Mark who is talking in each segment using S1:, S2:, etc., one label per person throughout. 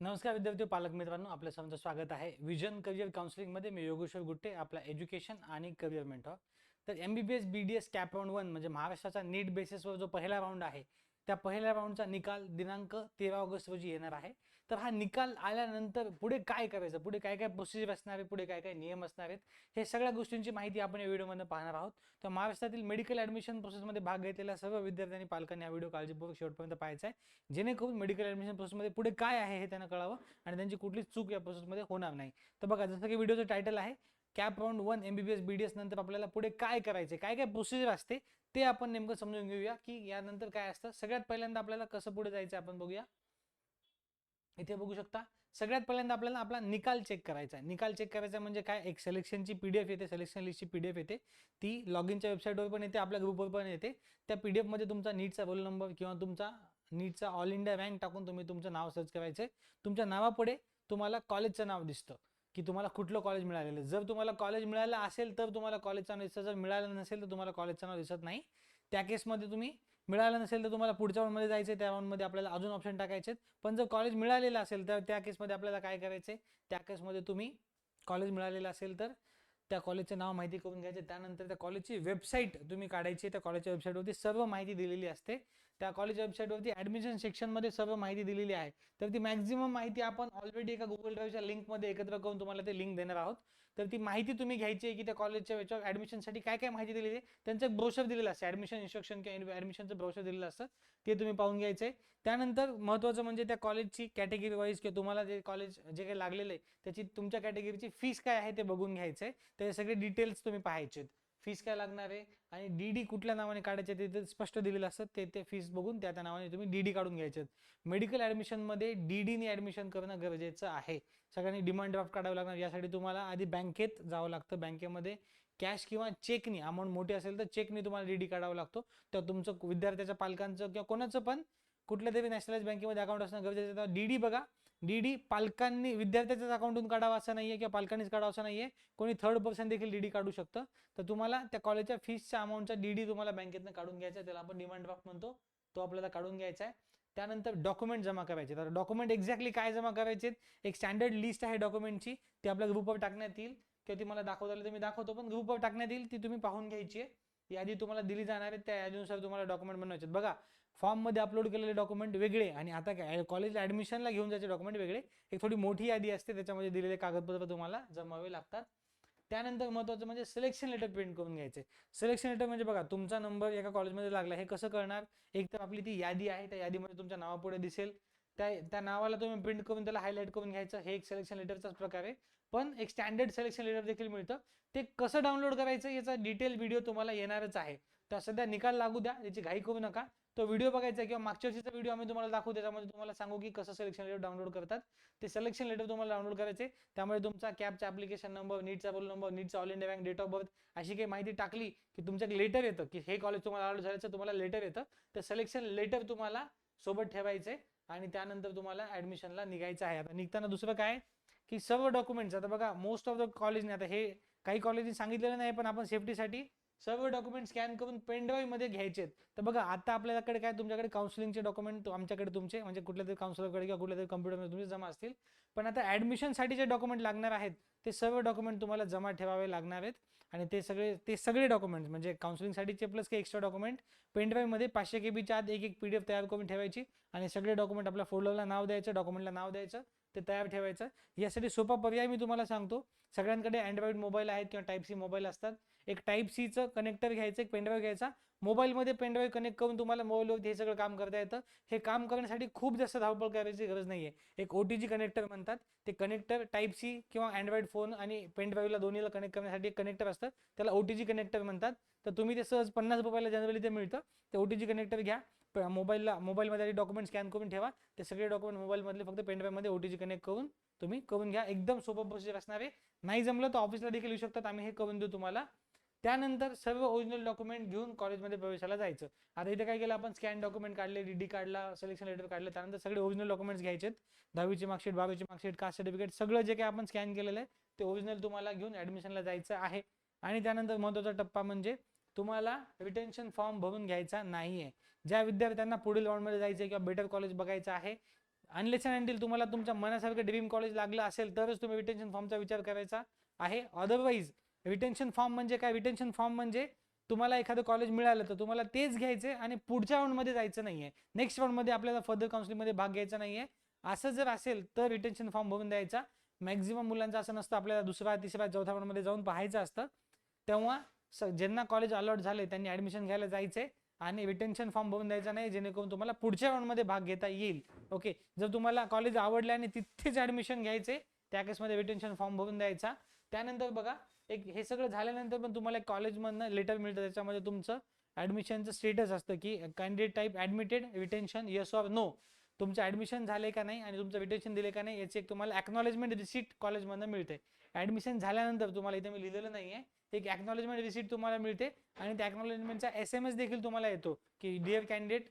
S1: नमस्कार विद्यार्थी पालक मित्रांनो आपल्या सर्वांचं स्वागत आहे. विजन करिअर काउन्सिलिंगमध्ये मी योगेश्वर गुट्टे आपला एज्युकेशन आणि करिअर मेंटॉर तर M B B S B D S CAP round one म्हणजे महाराष्ट्राचा नीट बेसिसवर जो पहिला राऊंड आहे त्या पहिल्या राऊंडचा निकाल दिनांक तेरा ऑगस्ट रोजी येणार आहे. तर हा निकाल आल्यानंतर पुढे काय करायचं? पुढे काय काय प्रोसिजर असणार आहे पुढे काय काय नियम असणार आहेत? हे सगळ्या गोष्टींची माहिती आपण या व्हिडिओमध्ये पाहणार आहोत. तर महाराष्ट्रातील मेडिकल ॲडमिशन प्रोसेसमध्ये भाग घेतलेल्या सर्व विद्यार्थ्यांनी पालकांनी हा व्हिडिओ काळजीपूर्वक शेवटपर्यंत पाहायचा आहे. जेणेकरून मेडिकल ॲडमिशन प्रोसेसमध्ये पुढे काय आहे हे त्यांना कळावं आणि त्यांची कुठलीच चूक या प्रोसेसमध्ये होणार नाही. तर बघा जसं की व्हिडिओचं टायटल आहे CAP round one M B B S B D S नंतर आपल्याला पुढे काय करायचे काय काय प्रोसिजर असते ते आपण नेमकं समजून घेऊया की यानंतर काय असतं? सगळ्यात पहिल्यांदा आपल्याला कसं पुढे जायचं आपण बघूया. इथे बघू शकता. सगळ्यात पहिल्यांदा आपल्याला आपला निकाल चेक करायचा आहे. निकाल चेक करायचा म्हणजे काय? एक सिलेक्शनची पीडीएफ येते सिलेक्शन लिस्टची पीडीएफ येते. ती लॉग इनच्या वेबसाईटवर पण येते आपल्या ग्रुपवर पण येते. त्या पी डी एफमध्ये तुमचा नीटचा रोल नंबर किंवा तुमचा नीटचा ऑल इंडिया रँक टाकून तुम्ही तुमचं नाव सर्च करायचं तुमच्या नावापुढे तुम्हाला कॉलेजचं नाव दिसतं. की तुम्हाला कुठलं कॉलेज मिळालेलं जर तुम्हाला कॉलेज मिळालं असेल तर तुम्हाला कॉलेजचं नाव दिसतं जर मिळालं नसेल तर तुम्हाला कॉलेजचं नाव दिसत नाही. त्या केसमध्ये तुम्ही मिळालं नसेल तर तुम्हाला पुढच्या राऊंडमध्ये जायचं त्या राऊंडमध्ये आपल्याला अजून ऑप्शन टाकायचे पण जर कॉलेज मिळालेलं असेल तर त्या केसमध्ये आपल्याला काय करायचं त्या केसमध्ये तुम्ही कॉलेज मिळालेलं असेल तर त्या कॉलेजचं नाव माहिती करून घ्यायचे. त्यानंतर त्या कॉलेजची वेबसाईट तुम्ही काढायची त्या कॉलेजच्या वेबसाईटवरती सर्व माहिती दिलेली असते. त्या कॉलेज वेबसाईटवरती ॲडमिशन सेक्शनमध्ये सर्व माहिती दिलेली आहे. तर ती मॅक्झिमम माहिती आपण ऑलरेडी एका गुगल ड्राईव्हच्या लिंकमध्ये एकत्र करून तुम्हाला ते लिंक देणार आहोत. तर ती माहिती तुम्ही घ्यायची आहे की त्या कॉलेजच्या याच्यावर ॲडमिशनसाठी काय काय माहिती दिलेली आहे? त्यांचं एक ब्रोशर दिलेलं असतं. ॲडमिशन इन्स्ट्रक्शन किंवा ॲडमिशनचं ब्रोशर दिलेलं असतं. ते तुम्ही पाहून घ्यायचं आहे. त्यानंतर महत्त्वाचं म्हणजे त्या कॉलेजची कॅटेगरी वाईज किंवा तुम्हाला जे कॉलेज जे काही लागलेलं आहे त्याची तुमच्या कॅटेगरीची फीस काय आहे ते बघून घ्यायचं आहे. ते सगळे डिटेल्स तुम्ही पाहायचे फीस काय लागणार आहे? आणि डी डी कुठल्या नावाने काढायचे ते ते स्पष्ट दिलेलं असतं. ते ते फीस बघून त्या त्या नावाने तुम्ही डी डी काढून घ्यायचे. मेडिकल ॲडमिशनमध्ये डी डीने ॲडमिशन करणं गरजेचं आहे. सगळ्यांनी डिमांड ड्राफ्ट काढावं लागणार. यासाठी तुम्हाला आधी बँकेत जावं लागतं. बँकेमध्ये कॅश किंवा चेकनी अमाऊंट मोठी असेल तर चेकनी तुम्हाला डी डी काढावं लागतो. तर तुमचं विद्यार्थ्याच्या पालकांचं किंवा कोणाचं पण कुठल्या तरी नॅशनलाइज बँकेमध्ये अकाउंट असणं गरजेचं आहे. डी डी बघा. डीडी पालकांनी विद्यार्थ्याच्याच अकाउंटून काढावा असं नाहीये किंवा पालकांनीच काढावं असं नाहीये. कोणी थर्ड पर्सन देखील डीडी काढू शकतं. तर तुम्हाला त्या कॉलेजच्या फीसच्या अमाऊंटचा डीडी तुम्हाला बँकेतनं काढून घ्यायचा त्याला आपण डिमांड ड्राफ्ट म्हणतो. तो आपल्याला काढून घ्यायचा आहे. त्यानंतर डॉक्युमेंट जमा करायचे. तर डॉक्युमेंट एक्झॅक्टली काय जमा करायचे एक स्टँडर्ड लिस्ट आहे डॉक्युमेंटची ती आपल्या ग्रुपवर टाकण्यात येईल. किंवा ती मला दाखवता आली तर मी दाखवतो. पण ग्रुपवर टाकण्यात येईल ती तुम्ही पाहून घ्यायची आहे. यादी तुम्हाला दिली जाणार आहे. त्या यादीनुसार तुम्हाला डॉक्युमेंट बनवायचे आहेत. बघा फॉर्ममध्ये अपलोड केलेले डॉक्युमेंट वेगळे आणि आता काय कॉलेजला ॲडमिशनला घेऊन जायचे डॉक्युमेंट वेगळे. एक थोडी मोठी यादी असते त्याच्यामध्ये दिलेले कागदपत्र तुम्हाला जमावे लागतात. त्यानंतर महत्त्वाचं म्हणजे सिलेक्शन लेटर प्रिंट करून घ्यायचे. सिलेक्शन लेटर म्हणजे बघा तुमचा नंबर एका कॉलेजमध्ये लागला हे कसं करणार? एक तर आपली ती यादी आहे त्या यादीमध्ये तुमच्या नावापुढे दिसेल. त्या त्या नावाला तुम्ही प्रिंट करून त्याला हायलाईट करून घ्यायचं. हे एक सिलेक्शन लेटरचाच प्रकार आहे. पण एक स्टँडर्ड सिलेक्शन लेटर देखील मिळतं. ते कसं डाउनलोड करायचं याचा डिटेल व्हिडिओ तुम्हाला येणारच आहे. तर सध्या निकाल लागू द्या याची घाई करू नका. तो व्हिडिओ बघायचा किंवा मागच्या वर्षीचा व्हिडिओ आम्ही तुम्हाला दाखवू त्याच्यामध्ये तुम्हाला सांगू की कसं सिलेक्शन लेटर डाउनलोड करतात. ते सिलेक्शन लेटर तुम्हाला डाउनलोड करायचे. त्यामुळे तुमचा कॅबचा ऍप्लिकेशन नंबर नीटचा roll number नीटचा all India bank date of birth अशी काही माहिती टाकली की तुमच्या लेटर येतं की हे कॉलेज तुम्हाला अलाउड झाल्याचं तुम्हाला लेटर येतं. तर सिलेक्शन लेटर तुम्हाला सोबत ठेवायचे आणि त्यानंतर तुम्हाला ऍडमिशनला निघायचं आहे. आता निघताना दुसरं काय की सर्व डॉक्युमेंट्स आता बघा मोस्ट ऑफ द कॉलेजने आता हे काही कॉलेजने सांगितलेलं नाही पण आपण सेफ्टीसाठी सर्व डॉक्युमेंट स्कॅन करून पेनड्राईव्हमध्ये घ्यायचे घ्यायचे तर बघा आता आपल्याकडे काय तुमच्याकडे काउन्सिलिंगचे डॉक्युमेंट आमच्याकडे तुमचे म्हणजे कुठल्या तरी काउन्सिलरकडे किंवा कुठल्या तरी कम्प्युटरमध्ये तुमचे जमा असतील. पण आता ऍडमिशनसाठी जे डॉक्युमेंट लागणार आहेत ते सर्व डॉक्युमेंट तुम्हाला जमा ठेवावे लागणार आहेत. आणि ते सगळे ते सगळे डॉक्युमेंट्स म्हणजे काउन्सिलिंगसाठीचे प्लस काही एक्स्ट्रा डॉक्युमेंट पेनड्राईव्हमध्ये पाचशे के बीच्या आत एक एक पी डी एफ तयार करून ठेवायची. आणि सगळे डॉक्युमेंट आपल्या फोल्डरला नाव द्यायचं डॉक्युमेंटला नाव द्यायचं. ते तयार ठेवायचं. यासाठी सोपा पर्याय मी तुम्हाला सांगतो. सगळ्यांकडे अँड्रॉइड मोबाईल आहेत किंवा टाईप सी मोबाईल असतात. एक टाईप सीचं कनेक्टर घ्यायचं एक पेनड्राईव्ह घ्यायचा. मोबाईलमध्ये पेनड्राईव्ह कनेक्ट करून तुम्हाला मोबाईलवर हे सगळं काम करता येतं. हे काम करण्यासाठी खूप जास्त धावपळ करायची गरज नाही आहे एक ओ टी जी कनेक्टर म्हणतात. ते कनेक्टर टाईप सी किंवा अँड्रॉइड फोन आणि पेनड्राईव्हला दोन्हीला कनेक्ट करण्यासाठी एक कनेक्टर असतं. त्याला ओ टी जी कनेक्टर म्हणतात. तर तुम्ही ते सहज पन्नास रुपयाला जनरली ते मिळतं. ते ओ टी जी कनेक्टर घ्या. मोबाईलला मोबाईलमध्ये डॉक्युमेंट स्कॅन करून ठेवा. ते सगळे डॉक्युमेंट मोबाईलमधले फक्त पेनड्राईव्हमध्ये ओ टी जी कनेक्ट करून तुम्ही करून घ्या. एकदम सोपं प्रोसिजर असणार आहे. नाही जमलं तर ऑफिसला देखील येऊ शकतात. आम्ही हे करून देऊ तुम्हाला. त्यानंतर सर्व ओरिजिनल डॉक्युमेंट घेऊन कॉलेजमध्ये प्रवेशाला जायचं. आता इथे काय केलं? आपण स्कॅन डॉक्युमेंट काढले डी काढला सिलेक्शन लेटर काढलं. त्यानंतर सगळे ओरिजिनल डॉक्युमेंट्स घ्यायचे दहावीची मार्कशीट बारावीची मार्कशीट कास्ट सर्टिफिकेट सगळं जे काही आपण स्कॅन केलेलं आहे ते ओरिजिनल तुम्हाला घेऊन ऍडमिशनला जायचं आहे. आणि त्यानंतर महत्त्वाचा टप्पा म्हणजे तुम्हाला रिटेन्शन फॉर्म भरून घ्यायचा नाही आहे ज्या विद्यार्थ्यांना पुढील राऊंडमध्ये जायचं किंवा बेटर कॉलेज बघायचं आहे अनलेस अँड तुम्हाला तुमच्या मनासारखं ड्रीम कॉलेज लागलं असेल तरच तुम्ही रिटेन्शन फॉर्मचा विचार करायचा आहे. अदरवाईज रिटेन्शन फॉर्म म्हणजे काय? रिटेन्शन फॉर्म म्हणजे तुम्हाला एखादं कॉलेज मिळालं तर तुम्हाला तेच घ्यायचे आणि पुढच्या राऊंडमध्ये जायचं नाही आहे नेक्स्ट राऊंडमध्ये आपल्याला फर्दर काउन्सिलिंगमध्ये भाग घ्यायचा नाही आहे असं जर असेल तर रिटेन्शन फॉर्म भरून द्यायचा. मॅक्झिमम मुलांचं असं नसतं आपल्याला दुसऱ्या तिसऱ्या चौथ्या राऊंडमध्ये जाऊन पाहायचं असतं. तेव्हा ज्यांना कॉलेज अलॉट झाले त्यांनी ऍडमिशन घ्यायला जायचे आणि रिटेन्शन फॉर्म भरून द्यायचा नाही जेणेकरून तुम्हाला पुढच्या राऊंडमध्ये भाग घेता येईल. ओके जर तुम्हाला कॉलेज आवडलं आणि तिथेच ॲडमिशन घ्यायचे त्या केसमध्ये रिटेन्शन फॉर्म भरून द्यायचा. त्यानंतर बघा एक हे सगळं झाल्यानंतर पण तुम्हाला एक कॉलेजमधनं लेटर मिळतं. त्याच्यामध्ये तुमचं ॲडमिशनचं स्टेटस असतं की candidate type admitted retention yes or no तुमचं ॲडमिशन झाले का नाही आणि तुमचं रिटेन्शन दिले का नाही याची एक तुम्हाला ॲक्नॉलेजमेंट रिसिट कॉलेजमधनं मिळते. ॲडमिशन झाल्यानंतर तुम्हाला इथे मी लिहिलेलं नाही आहे एक ॲक्नॉलेजमेंट रिसीट तुम्हाला मिळते आणि त्या ॲक्नॉलेजमेंटचा एस एम एस देखील तुम्हाला येतो की dear candidate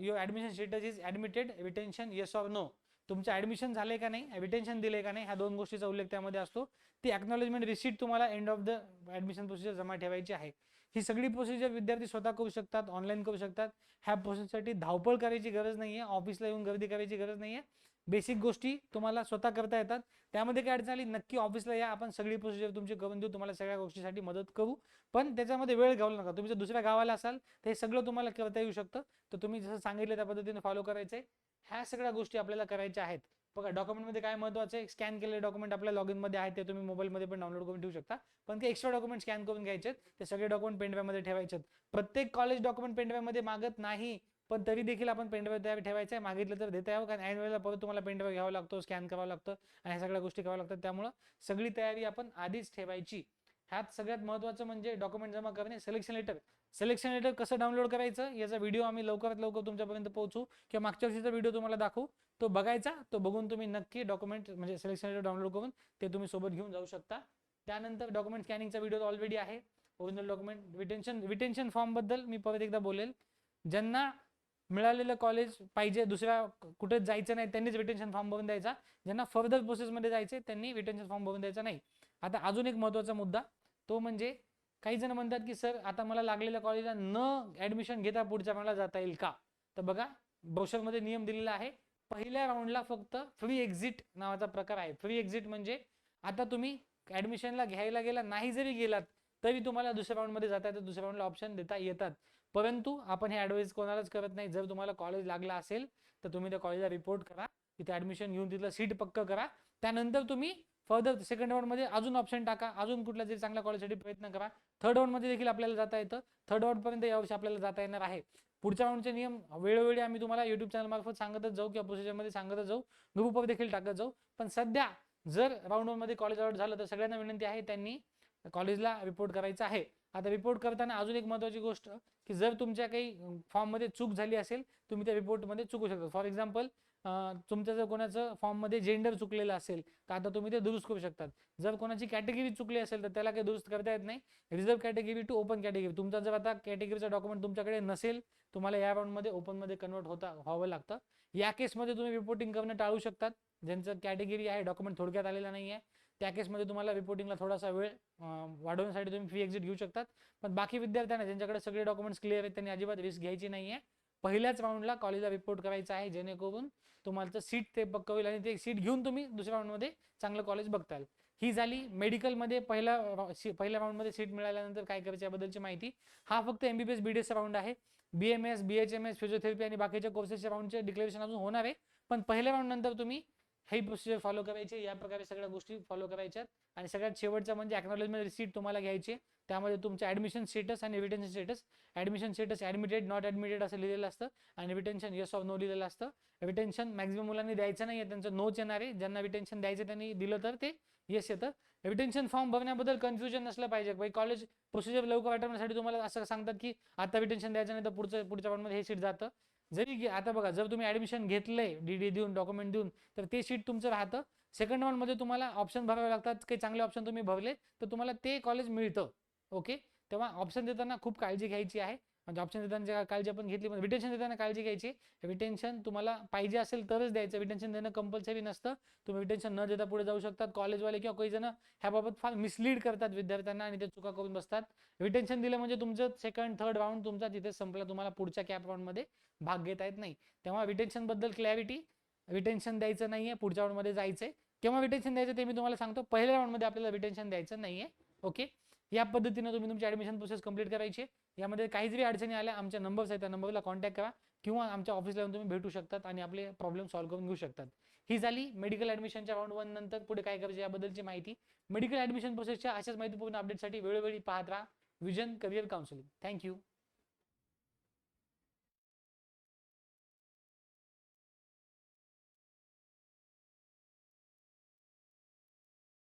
S1: your admission status is admitted retention yes or no तुमचं ॲडमिशन झालं का नाही रिटेन्शन दिले का नाही ह्या दोन गोष्टीचा उल्लेख त्यामध्ये असतो. ती ॲक्नॉलेजमेंट रिसिट तुम्हाला end of the admission procedure जमा ठेवायची आहे. ही सगळी प्रोसिजर विद्यार्थी स्वतः करू शकतात ऑनलाईन करू शकतात. ह्या प्रोसेससाठी धावपळ करायची गरज नाही आहे ऑफिसला येऊन गर्दी करायची गरज नाही आहे बेसिक गोष्टी तुम्हाला स्वतः करता येतात. त्यामध्ये काय अडचण आली नक्की ऑफिसला या. आपण सगळी प्रोसिजर तुमची करून देऊ. तुम्हाला सगळ्या गोष्टीसाठी मदत करू. पण त्याच्यामध्ये वेळ घालू नका. तुम्ही जर दुसऱ्या गावाला असाल तर हे सगळं तुम्हाला करता येऊ शकतं. तर तुम्ही जसं सांगितलं त्या पद्धतीने फॉलो करायचं आहे ह्या सगळ्या गोष्टी आपल्याला करायच्या आहेत. बघा डॉक्युमेंटमध्ये काय महत्वाचं आहे? स्कॅन केलेले डॉक्युमेंट आपल्या लॉग इनमध्ये आहे ते तुम्ही मोबाईलमध्ये पण डाउनलोड करून ठेवू शकता. पण ते एक्स्ट्रा डॉक्युमेंट स्कॅन करून घ्यायचे आहेत. ते सगळे डॉक्युमेंट पेनड्राईव्हमध्ये ठेवायचे आहेत. प्रत्येक कॉलेज डॉक्युमेंट पेनड्राईव्हमध्ये मागत नाही. पण तरी देखील आपण पेनड्राईव्ह तयार ठेवायचं आहे. मागितलं तर देता यावं. कारण ऐन वेळेला परत तुम्हाला पेनड्राईव्ह घ्यावा लागतो स्कॅन करावं लागतं आणि ह्या सगळ्या गोष्टी कराव्या लागतात. त्यामुळं सगळी तयारी आपण आधीच ठेवायची. ह्यात सगळ्यात महत्त्वाचं म्हणजे डॉक्युमेंट जमा करणे सिलेक्शन लेटर सिलेक्शन लेटर कसं डाउनलोड करायचं? याचा व्हिडिओ आम्ही लवकरात लवकर तुमच्यापर्यंत पोहोचू किंवा मागच्या वर्षीचा व्हिडिओ तुम्हाला दाखवू. तो बघायचा तो बघून तुम्ही नक्की डॉक्युमेंट म्हणजे सिलेक्शन लेटर डाउनलोड करून ते तुम्ही सोबत घेऊन जाऊ शकता. त्यानंतर डॉक्युमेंट स्कॅनिंगचा व्हिडिओ ऑलरेडी आहे. ओरिजिनल डॉक्युमेंट रिटेन्शन रिटेन्शन फॉर्मबद्दल मी परत एकदा बोलेल. ज्यांना मिळालेलं कॉलेज पाहिजे दुसऱ्या कुठेच जायचं नाही त्यांनीच रिटेन्शन फॉर्म भरून द्यायचा. ज्यांना फर्दर प्रोसेसमध्ये जायचे त्यांनी रिटेन्शन फॉर्म भरून द्यायचा नाही. आता अजून एक महत्त्वाचा मुद्दा तो म्हणजे काही जण म्हणतात की सर आता मला लागलेल्या कॉलेजला न ऍडमिशन घेता पुढच्या राऊंडला जाता येईल का? तर बघा ब्रोशरमध्ये नियम दिलेला आहे. पहिल्या राऊंडला फक्त फ्री एक्झिट नावाचा प्रकार आहे. फ्री एक्झिट म्हणजे आता तुम्ही ऍडमिशनला घ्यायला गेला नाही जरी गेलात तरी तुम्हाला दुसऱ्या राऊंडमध्ये जाता येतं दुसऱ्या राऊंडला ऑप्शन देता येतात. परंतु आपण हे ॲडवाईज कोणालाच करत नाही. जर तुम्हाला कॉलेज लागला असेल तर तुम्ही त्या कॉलेजला रिपोर्ट करा. तिथे ॲडमिशन घेऊन तिथलं सीट पक्क करा. त्यानंतर तुम्ही फर्दर सेकंड राऊंडमध्ये अजून ऑप्शन टाका. अजून कुठल्या तरी चांगल्या कॉलेजसाठी प्रयत्न करा. थर्ड राऊंडमध्ये देखील आपल्याला जाता येतं. थर्ड राऊंडपर्यंत यावर्षी आपल्याला जाता येणार आहे. पुढच्या राऊंडचे नियम वेळोवेळी आम्ही तुम्हाला युट्यूब चॅनलमार्फत सांगतच जाऊ किंवा प्रोसिजरमध्ये सांगतच जाऊ. ग्रुपवर देखील टाकत जाऊ. पण सध्या जर राऊंड वनमध्ये कॉलेज आउट झालं तर सगळ्यांना विनंती आहे त्यांनी कॉलेजला रिपोर्ट करायचं आहे. आता रिपोर्ट करताना अजून एक महत्वाची गोष्ट की जर तुमच्या काही फॉर्ममध्ये चूक झाली असेल तुम्ही त्या रिपोर्टमध्ये चुकू शकता. फॉर एक्झाम्पल तुमचं जर कोणाचं फॉर्ममध्ये जेंडर चुकलेलं असेल तर आता तुम्ही ते दुरुस्त करू शकतात. जर कोणाची कॅटेगरी चुकली असेल तर त्याला काही दुरुस्त करता येत नाही. Reserve category to open category तुमचा जर आता कॅटेगरीचा डॉक्युमेंट तुमच्याकडे नसेल तुम्हाला या राऊंडमध्ये ओपनमध्ये कन्वर्ट होता व्हावं लागतं. या केसमध्ये तुम्ही रिपोर्टिंग करणं टाळू शकतात. ज्यांचं कॅटेगरी आहे डॉक्युमेंट थोडक्यात आलेला नाही आहे त्या केसमध्ये तुम्हाला रिपोर्टिंगला थोडासा वेळ वाढवण्यासाठी तुम्ही फी एक्झिट घेऊ शकतात. पण बाकी विद्यार्थ्यांना ज्यांच्याकडे सगळे डॉक्युमेंट्स क्लिअर आहेत त्यांनी अजिबात रिस्क घ्यायची नाही आहे पहिल्याच राऊंडला कॉलेजला रिपोर्ट करायचा आहे जेणेकरून तुम्हाला सीट ते पक्क होईल आणि ते सीट घेऊन तुम्ही दुसऱ्या राऊंडमध्ये चांगलं कॉलेज बघताल. ही झाली. मेडिकलमध्ये पहिला पहिल्या राऊंडमध्ये सीट मिळाल्यानंतर काय करायचं याबद्दलची माहिती. हा फक्त एमबीबीएस एस राऊंड आहे. B M S B H M S physiotherapy आणि बाकीच्या कोर्सेसच्या राऊंडचे डिक्लेरेशन अजून होणार आहे. पण पहिल्या राऊंड नंतर तुम्ही हे प्रोसिजर फॉलो करायचे या प्रकारे सगळ्या गोष्टी फॉलो करायच्यात. आणि सगळ्यात शेवटचं म्हणजे अॅक्नॉलेजमेंट रिसीट तुम्हाला घ्यायची. त्यामध्ये तुमचं ऍडमिशन स्टेटस आणि retention status admission status admitted not admitted असं लिहिलेलं असतं. आणि रिटेन्शन येस ऑफ नो लिहिलेलं असतं. रिटेन्शन मॅक्झिमम मुलांनी द्यायचं नाही त्यांचं नोच येणार आहे. ज्यांना रिटेन्शन द्यायचं त्यांनी दिलं तर ते येस येतं. रिटेन्शन फॉर्म भरण्याबद्दल कन्फ्युजन नसलं पाहिजे. बाई कॉलेज प्रोसिजर लवकर वाटवण्यासाठी तुम्हाला असं सांगतात की आता रिटेन्शन द्यायचं नाही तर पुढचं पुढच्या राऊंडमध्ये हे सीट जातं. जरी आता बघा जर तुम्ही ऍडमिशन घेतलंय डी डी देऊन डॉक्युमेंट देऊन तर ते सीट तुमचं राहतं. सेकंडमध्ये तुम्हाला ऑप्शन भरावे लागतात. काही चांगले ऑप्शन तुम्ही भरले तर तुम्हाला ते कॉलेज मिळतं. ओके तेव्हा ऑप्शन देताना खूप काळजी घ्यायची आहे. म्हणजे ऑप्शन देताना काळजी आपण घेतली म्हणजे पण रिटेन्शन देताना काळजी घ्यायची. रिटेन्शन तुम्हाला पाहिजे असेल तरच द्यायचं. रिटेन्शन देणं कंपल्सरी नसतं. तुम्ही रिटेन्शन न देता पुढे जाऊ शकतात. कॉलेजवाले किंवा काही जण ह्याबाबत फार मिसलीड करतात विद्यार्थ्यांना आणि ते चुका करून बसतात. रिटेन्शन दिलं म्हणजे तुमचं सेकंड थर्ड राऊंड तुमचा तिथे संपला. तुम्हाला पुढच्या कॅप राऊंडमध्ये भाग घेता येत नाही. तेव्हा रिटेन्शनबद्दल क्लॅरिटी रिटेन्शन द्यायचं नाही आहे पुढच्या राऊंडमध्ये जायचं आहे केव्हा रिटेन्शन द्यायचं ते मी तुम्हाला सांगतो. पहिल्या राऊंडमध्ये आपल्याला रिटेन्शन द्यायचं नाही आहे ओके या पद्धतीनं तुम्ही तुमची ॲडमिशन प्रोसेस कंप्लीट करायची आहे. यामध्ये काही जरी अडचणी आल्या आमच्या नंबर्स आहेत त्या नंबरला कॉन्टॅक्ट करा. किंवा आमच्या ऑफिसला येऊन तुम्ही भेटू शकतात आणि आपले प्रॉब्लेम सॉल्व्ह करून घेऊ शकतात. ही झाली मेडिकल ॲडमिशनच्या राऊंड वन नंतर. पुढे काय करायचे याबद्दलची माहिती. मेडिकल ॲडमिशन प्रोसेसच्या अशाच माहितीपूर्ण अपडेटसाठी वेळोवेळी पाहत राहा. Vision career counselling thank you